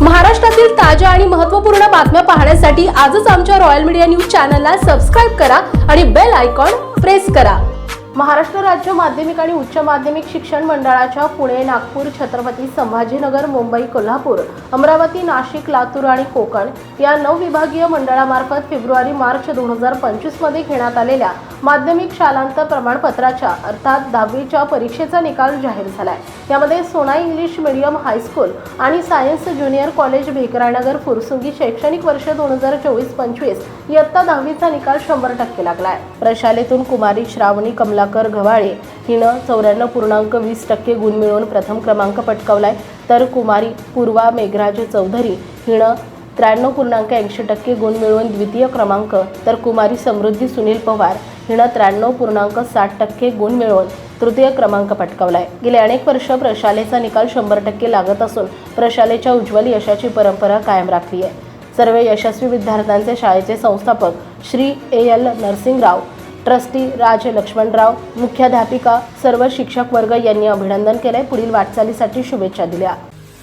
महाराष्ट्रातील ताज्या आणि महत्त्वपूर्ण बातम्या पाहण्यासाठी आजच आमच्या रॉयल मीडिया न्यूज चॅनलला सबस्क्राईब करा आणि बेल आयकॉन प्रेस करा. महाराष्ट्र राज्य माध्यमिक आणि उच्च माध्यमिक शिक्षण मंडळाच्या पुणे नागपूर छत्रपती संभाजीनगर मुंबई कोल्हापूर अमरावती नाशिक लातूर आणि कोकण या नऊ विभागीय मंडळामार्फत फेब्रुवारी मार्च दोन हजार पंचवीसमध्ये घेण्यात आलेल्या माध्यमिक शालांत प्रमाणपत्राच्या अर्थात दहावीच्या परीक्षेचा निकाल जाहीर झाला आहे यामध्ये Sona English medium high school आणि science junior college Bhekranagar Fursungi शैक्षणिक वर्ष दोन हजार चोवीस पंचवीस इयत्ता दहावीचा निकाल शंभर टक्के लागला आहे प्रशालेतून कुमारी श्रावणी कमलाकर घवाळे हिनं चौऱ्याण्णव पूर्णांक वीस टक्के गुण मिळवून प्रथम क्रमांक पटकावलाय. तर कुमारी पूर्वा मेघराज चौधरी हिनं त्र्याण्णव पूर्णांक ऐंशी टक्के गुण मिळवून द्वितीय क्रमांक तर कुमारी समृद्धी सुनील पवार हिनं त्र्याण्णव पूर्णांक साठ टक्के गुण मिळवून तृतीय क्रमांक पटकावलाय. गेले अनेक वर्ष प्रशालेचा निकाल शंभर टक्के लागत असून प्रशालेच्या उज्ज्वल यशाची परंपरा कायम राखली आहे. सर्व यशस्वी विद्यार्थ्यांचे शाळेचे संस्थापक Shri A L Narsingrao trustee Raj Laxmanrao मुख्याध्यापिका सर्व शिक्षक वर्ग यांनी अभिनंदन केले पुढील वाटचालीसाठी शुभेच्छा दिल्या.